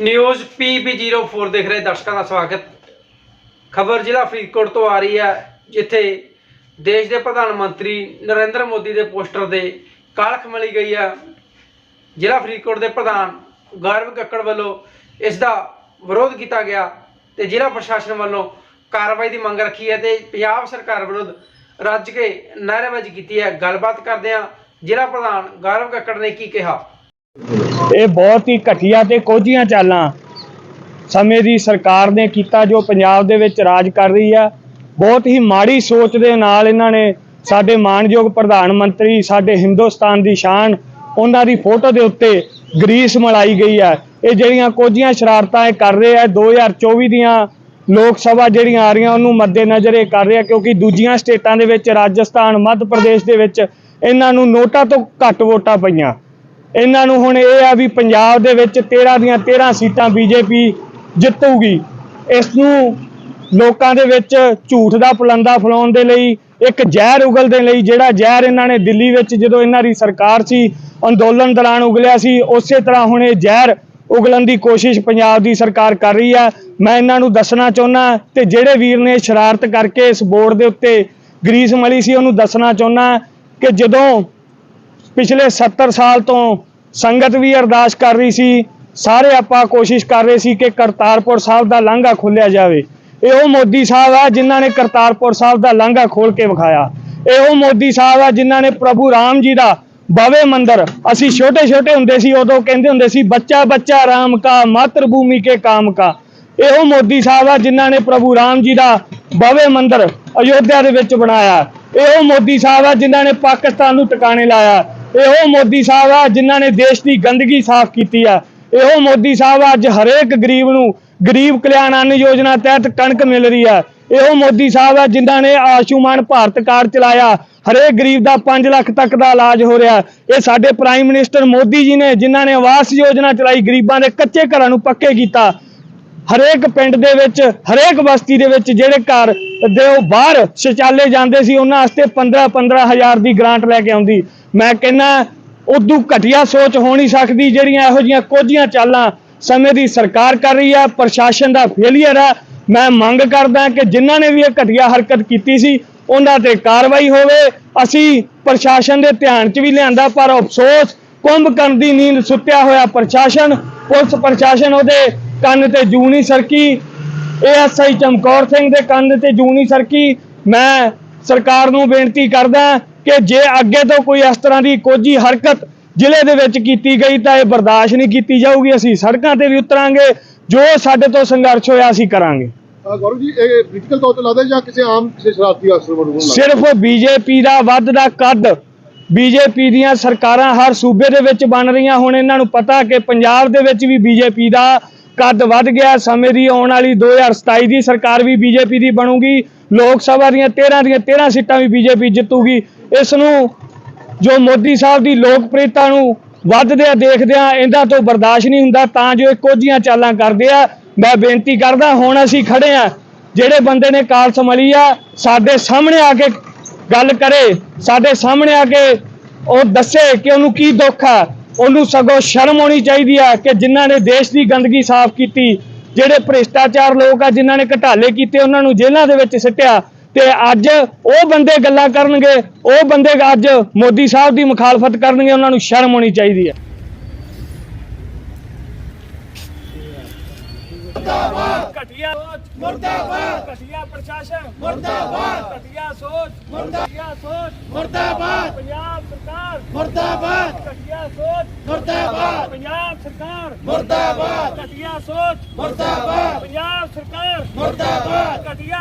News PB04 ਦੇਖ ਰਹੇ ਦਰਸ਼ਕਾਂ ਦਾ ਸਵਾਗਤ। ਖਬਰ ਜ਼ਿਲ੍ਹਾ ਫਰੀਦਕੋਟ ਤੋਂ ਆ ਰਹੀ ਹੈ, ਜਿੱਥੇ ਦੇਸ਼ ਦੇ ਪ੍ਰਧਾਨ ਮੰਤਰੀ ਨਰਿੰਦਰ ਮੋਦੀ ਦੇ ਪੋਸਟਰ ਦੇ ਕਾਲਖ ਮਲੀ ਗਈ ਹੈ। ਜ਼ਿਲ੍ਹਾ ਫਰੀਦਕੋਟ ਦੇ ਪ੍ਰਧਾਨ ਗੌਰਵ ਕੱਕੜ ਵੱਲੋਂ ਇਸ ਦਾ ਵਿਰੋਧ ਕੀਤਾ ਗਿਆ ਤੇ ਜ਼ਿਲ੍ਹਾ ਪ੍ਰਸ਼ਾਸਨ ਵੱਲੋਂ ਕਾਰਵਾਈ ਦੀ ਮੰਗ ਰੱਖੀ ਹੈ ਤੇ ਪੰਜਾਬ ਸਰਕਾਰ ਵਿਰੁੱਧ ਰੱਜ ਕੇ ਨਾਅਰੇਬਾਜ਼ੀ ਕੀਤੀ ਹੈ। ਗੱਲਬਾਤ ਕਰਦੇ ਹਾਂ ਜ਼ਿਲ੍ਹਾ ਪ੍ਰਧਾਨ ਗੌਰਵ ਕੱਕੜ ਨੇ ਕੀ ਕਿਹਾ। ਇਹ ਬਹੁਤ ਹੀ ਘਟੀਆ ਤੇ ਕੋਝੀਆਂ ਚਾਲਾਂ ਸਮੇਂ ਦੀ ਸਰਕਾਰ ਨੇ ਕੀਤਾ ਜੋ ਪੰਜਾਬ ਦੇ ਵਿੱਚ ਰਾਜ ਕਰ ਰਹੀ ਆ। ਬਹੁਤ ਹੀ ਮਾੜੀ ਸੋਚ ਦੇ ਨਾਲ ਇਹਨਾਂ ਨੇ ਸਾਡੇ ਮਾਣਯੋਗ ਪ੍ਰਧਾਨ ਮੰਤਰੀ, ਸਾਡੇ ਹਿੰਦੁਸਤਾਨ ਦੀ ਸ਼ਾਨ, ਉਹਨਾਂ ਦੀ ਫੋਟੋ ਦੇ ਉੱਤੇ ਗਰੀਸ ਮਲਾਈ ਗਈ ਹੈ ਇਹ ਜਿਹੜੀਆਂ ਕੋਝੀਆਂ ਸ਼ਰਾਰਤਾਂ ਇਹ ਕਰ ਰਹੇ ਆ 2024 ਦੀਆਂ ਲੋਕ ਸਭਾ ਜਿਹੜੀਆਂ ਆ ਰਹੀਆਂ, ਉਹਨੂੰ ਮੱਦੇਨਜ਼ਰ ਇਹ ਕਰ ਰਿਹਾ ਕਿਉਂਕਿ ਦੂਜੀਆਂ ਸਟੇਟਾਂ ਦੇ ਵਿੱਚ, ਰਾਜਸਥਾਨ, ਮੱਧ ਪ੍ਰਦੇਸ਼ ਦੇ ਵਿੱਚ ਇਹਨਾਂ ਨੂੰ ਨੋਟਾਂ ਤੋਂ ਘੱਟ ਵੋਟਾਂ ਪਈਆਂ। ਇਹਨਾਂ ਨੂੰ ਹੁਣ ਇਹ ਆ ਵੀ ਪੰਜਾਬ ਦੇ ਵਿੱਚ 13 ਦੀਆਂ 13 ਸੀਟਾਂ ਬੀਜੇਪੀ ਜਿੱਤੂਗੀ। ਇਸ ਨੂੰ ਲੋਕਾਂ ਦੇ ਵਿੱਚ ਝੂਠ ਦਾ ਪਲੰਦਾ ਫਲਾਉਣ ਦੇ ਲਈ, ਇੱਕ ਜ਼ਹਿਰ ਉਗਲ ਦੇ ਲਈ, ਜਿਹੜਾ ਜ਼ਹਿਰ ਇਹਨਾਂ ਨੇ ਦਿੱਲੀ ਵਿੱਚ ਜਦੋਂ ਇਹਨਾਂ ਦੀ ਸਰਕਾਰ ਸੀ, ਅੰਦੋਲਨ ਦੌਰਾਨ ਉਗਲਿਆ ਸੀ, ਉਸੇ ਤਰ੍ਹਾਂ ਹੁਣ ਇਹ ਜ਼ਹਿਰ ਉਗਲਣ ਦੀ ਕੋਸ਼ਿਸ਼ ਪੰਜਾਬ ਦੀ ਸਰਕਾਰ ਕਰ ਰਹੀ ਹੈ ਮੈਂ ਇਹਨਾਂ ਨੂੰ ਦੱਸਣਾ ਚਾਹੁੰਦਾ ਤੇ ਜਿਹੜੇ ਵੀਰ ਨੇ ਸ਼ਰਾਰਤ ਕਰਕੇ ਇਸ ਬੋਰਡ ਦੇ ਉੱਤੇ ਗਰੀਸ ਮਲੀ ਸੀ, ਉਹਨੂੰ ਦੱਸਣਾ ਚਾਹੁੰਦਾ ਕਿ ਜਦੋਂ ਪਿਛਲੇ 70 ਸਾਲ ਤੋਂ ਸੰਗਤ ਵੀ ਅਰਦਾਸ ਕਰ ਰਹੀ ਸੀ, ਸਾਰੇ ਆਪਾਂ ਕੋਸ਼ਿਸ਼ ਕਰ ਰਹੇ ਸੀ ਕਿ ਕਰਤਾਰਪੁਰ ਸਾਹਿਬ ਦਾ ਲਾਂਘਾ ਖੋਲਿਆ ਜਾਵੇ। ਇਹੋ ਮੋਦੀ ਸਾਹਿਬ ਆ ਜਿਨ੍ਹਾਂ ਨੇ ਕਰਤਾਰਪੁਰ ਸਾਹਿਬ ਦਾ ਲਾਂਘਾ ਖੋਲ ਕੇ ਵਿਖਾਇਆ। ਇਹੋ ਮੋਦੀ ਸਾਹਿਬ ਆ ਜਿਨ੍ਹਾਂ ਨੇ ਪ੍ਰਭੂ ਰਾਮ ਜੀ ਦਾ ਬਾਵੇ ਮੰਦਰ, ਅਸੀਂ ਛੋਟੇ ਛੋਟੇ ਹੁੰਦੇ ਸੀ, ਉਦੋਂ ਕਹਿੰਦੇ ਹੁੰਦੇ ਸੀ, ਬੱਚਾ ਬੱਚਾ ਰਾਮ ਕਾ, ਮਾਤਰ ਭੂਮੀ ਕੇ ਕਾਮ ਕਾ। ਇਹੋ ਮੋਦੀ ਸਾਹਿਬ ਆ ਜਿਨ੍ਹਾਂ ਨੇ ਪ੍ਰਭੂ ਰਾਮ ਜੀ ਦਾ ਬਾਵੇ ਮੰਦਰ ਅਯੋਧਿਆ ਦੇ ਵਿੱਚ ਬਣਾਇਆ। ਇਹੋ ਮੋਦੀ ਸਾਹਿਬ ਆ ਜਿਨ੍ਹਾਂ ਨੇ ਪਾਕਿਸਤਾਨ ਨੂੰ ਟਿਕਾਣੇ ਲਾਇਆ। ਇਹੋ ਮੋਦੀ ਸਾਹਿਬ ਆ ਜਿਨ੍ਹਾਂ ਨੇ ਦੇਸ਼ ਦੀ ਗੰਦਗੀ ਸਾਫ਼ ਕੀਤੀ ਆ। ਇਹੋ ਮੋਦੀ ਸਾਹਿਬ ਆ ਅੱਜ ਹਰੇਕ ਗਰੀਬ ਨੂੰ ਗਰੀਬ ਕਲਿਆਣ ਅੰਨ ਯੋਜਨਾ ਤਹਿਤ ਕਣਕ ਮਿਲ ਰਹੀ ਆ। ਇਹੋ ਮੋਦੀ ਸਾਹਿਬ ਆ ਜਿਨ੍ਹਾਂ ਨੇ ਆਯੁਸ਼ਮਾਨ ਭਾਰਤ ਕਾਰਡ ਚਲਾਇਆ। ਹਰੇਕ ਗਰੀਬ ਦਾ 5 ਲੱਖ ਤੱਕ ਦਾ ਇਲਾਜ ਹੋ ਰਿਹਾ। ਇਹ ਸਾਡੇ ਪ੍ਰਾਈਮ ਮਿਨਿਸਟਰ ਮੋਦੀ ਜੀ ਨੇ ਜਿਨ੍ਹਾਂ ਨੇ ਆਵਾਸ ਯੋਜਨਾ ਚਲਾਈ ਗਰੀਬਾਂ ਦੇ ਕੱਚੇ ਘਰਾਂ ਨੂੰ ਪੱਕੇ ਕੀਤਾ। ਹਰੇਕ ਪਿੰਡ ਦੇ ਵਿੱਚ, ਹਰੇਕ ਬਸਤੀ ਦੇ ਵਿੱਚ ਜਿਹੜੇ ਘਰ ਦੇ ਉਹ ਬਾਹਰ ਸ਼ੌਚਾਲੇ ਜਾਂਦੇ ਸੀ, ਉਹਨਾਂ ਵਾਸਤੇ 15 15 ਹਜ਼ਾਰ ਦੀ ਗ੍ਰਾਂਟ ਲੈ ਕੇ ਆਉਂਦੀ। ਮੈਂ ਕਹਿੰਨਾ ਉਦੋਂ ਘਟੀਆ ਸੋਚ ਹੋ ਨਹੀਂ ਸਕਦੀ ਜਿਹੜੀਆਂ ਇਹੋ ਜੀਆਂ ਕੋਝੀਆਂ ਚਾਲਾਂ ਸਮੇਂ ਦੀ ਸਰਕਾਰ ਕਰ ਰਹੀ ਹੈ ਪ੍ਰਸ਼ਾਸਨ ਦਾ ਫੇਲੀਅਰ ਹੈ ਮੈਂ ਮੰਗ ਕਰਦਾ ਕਿ ਜਿਨ੍ਹਾਂ ਨੇ ਵੀ ਇਹ ਘਟੀਆ ਹਰਕਤ ਕੀਤੀ ਸੀ, ਉਹਨਾਂ ਤੇ ਕਾਰਵਾਈ ਹੋਵੇ। ਅਸੀਂ ਪ੍ਰਸ਼ਾਸਨ ਦੇ ਧਿਆਨ 'ਚ ਵੀ ਲਿਆਂਦਾ, ਪਰ ਅਫਸੋਸ, ਕੁੰਭ ਕਰਨ ਦੀ ਨੀਂਦ ਸੁੱਤਿਆ ਹੋਇਆ ਪ੍ਰਸ਼ਾਸਨ, ਪੁਲਿਸ ਪ੍ਰਸ਼ਾਸਨ ਉਹਦੇ ਕੰਨ ਤੇ ਜੂ ਨਹੀਂ ਸਰਕੀ ਏਐਸਆਈ ਚਮਕੌਰ ਸਿੰਘ ਦੇ ਕੰਨ ਤੇ ਜੂ ਨਹੀਂ ਸਰਕੀ। ਮੈਂ ਸਰਕਾਰ ਨੂੰ ਬੇਨਤੀ ਕਰਦਾ ਕਿ ਜੇ ਅੱਗੇ ਤੋਂ ਕੋਈ ਇਸ ਤਰ੍ਹਾਂ ਦੀ ਕੋਝੀ ਹਰਕਤ ਜ਼ਿਲ੍ਹੇ ਦੇ ਵਿੱਚ ਕੀਤੀ ਗਈ ਤਾਂ ਇਹ ਬਰਦਾਸ਼ਤ ਨਹੀਂ ਕੀਤੀ ਜਾਊਗੀ। ਅਸੀਂ ਸੜਕਾਂ ਤੇ ਵੀ ਉਤਰਾਂਗੇ ਜੋ ਸਾਡੇ ਤੋਂ ਸੰਘਰਸ਼ ਹੋਇਆ ਅਸੀਂ ਕਰਾਂਗੇ। ਗੌਰਵ ਜੀ ਇਹ ਪੋਲੀਟੀਕਲ ਤੌਰ ਤੇ ਲੱਗਦਾ ਜਾਂ ਕਿਸੇ ਆਮ ਕਿਸੇ ਸ਼ਰਾਰਤੀ ਅਫਸਰ ਵੱਲੋਂ ਸਿਰਫ ਬੀਜੇਪੀ ਦਾ ਵੱਧਦਾ ਕੱਦ ਬੀਜੇਪੀ ਦੀਆਂ ਸਰਕਾਰਾਂ ਹਰ ਸੂਬੇ ਦੇ ਵਿੱਚ ਬਣ ਰਹੀਆਂ। ਹੁਣ ਇਹਨਾਂ ਨੂੰ ਪਤਾ ਕਿ ਪੰਜਾਬ ਦੇ ਵਿੱਚ ਵੀ ਬੀਜੇਪੀ ਦਾ ਕੱਦ ਵੱਧ ਗਿਆ, ਸਮੇਂ ਦੀ ਆਉਣ ਵਾਲੀ 2027 ਦੀ ਸਰਕਾਰ ਵੀ ਬੀਜੇਪੀ ਦੀ ਬਣੂਗੀ, ਲੋਕ ਸਭਾ ਦੀਆਂ 13 ਦੀਆਂ 13 ਸੀਟਾਂ ਵੀ ਬੀਜੇਪੀ ਜਿੱਤੂਗੀ। ਇਸ ਨੂੰ ਜੋ ਮੋਦੀ ਸਾਹਿਬ ਦੀ ਲੋਕਪ੍ਰਿਯਤਾ ਨੂੰ ਵੱਧਦਿਆਂ ਦੇਖਦਿਆਂ ਇਹਨਾਂ ਤੋਂ ਬਰਦਾਸ਼ਤ ਨਹੀਂ ਹੁੰਦਾ, ਤਾਂ ਜੋ ਇਹ ਕੋਝੀਆਂ ਚਾਲਾਂ ਕਰਦੇ ਆ, ਮੈਂ ਬੇਨਤੀ ਕਰਦਾ, ਹੁਣ ਅਸੀਂ ਖੜੇ ਆ, ਜਿਹੜੇ ਬੰਦੇ ਨੇ ਕਾਲ ਸੰਭਲੀ ਆ, ਸਾਡੇ ਸਾਹਮਣੇ ਆ ਕੇ ਗੱਲ ਕਰੇ, ਸਾਡੇ ਸਾਹਮਣੇ ਆ ਕੇ ਉਹ ਦੱਸੇ ਕਿ ਉਹਨੂੰ ਕੀ ਦੁੱਖ ਆ। ਉਹਨੂੰ ਸਗੋਂ ਸ਼ਰਮ ਆਉਣੀ ਚਾਹੀਦੀ ਆ ਕਿ ਜਿਨ੍ਹਾਂ ਨੇ ਦੇਸ਼ ਦੀ ਗੰਦਗੀ ਸਾਫ਼ ਕੀਤੀ, ਜਿਹੜੇ ਭ੍ਰਿਸ਼ਟਾਚਾਰ ਲੋਕ ਆ, ਜਿਨ੍ਹਾਂ ਨੇ ਘਟਾਲੇ ਕੀਤੇ, ਉਹਨਾਂ ਨੂੰ ਜੇਲ੍ਹਾਂ ਦੇ ਵਿੱਚ ਸਿੱਟਿਆ ਤੇ ਅੱਜ ਉਹ ਬੰਦੇ ਗੱਲਾਂ ਕਰਨਗੇ, ਉਹ ਬੰਦੇ ਅੱਜ ਮੋਦੀ ਸਾਹਿਬ ਦੀ ਮੁਖਾਲਫਤ ਕਰਨਗੇ, ਉਹਨਾਂ ਨੂੰ ਸ਼ਰਮ ਆਉਣੀ ਚਾਹੀਦੀ ਹੈ ਘਟੀਆ ਮੁਰਦਾਬਾਦ। ਘਟੀਆ ਪ੍ਰਸ਼ਾਸਨ। ਮੁਰਦਾਬਾਦ। ਘਟੀਆ ਸੋਚ। ਮੁਰਦਾਬਾਦ ਸੋਚ। ਮੁਰਦਾਬਾਦ। ਪੰਜਾਬ ਸਰਕਾਰ। ਮੁਰਦਾਬਾਦ। ਘਟੀਆ ਸੋਚ। ਮੁਰਦਾਬਾਦ। ਪੰਜਾਬ ਸਰਕਾਰ। ਮੁਰਦਾਬਾਦ। ਘਟੀਆ ਸੋਚ। ਮੁਰਦਾਬਾਦ। ਪੰਜਾਬ ਸਰਕਾਰ। ਮੁਰਦਾਬਾਦ। ਘਟੀਆ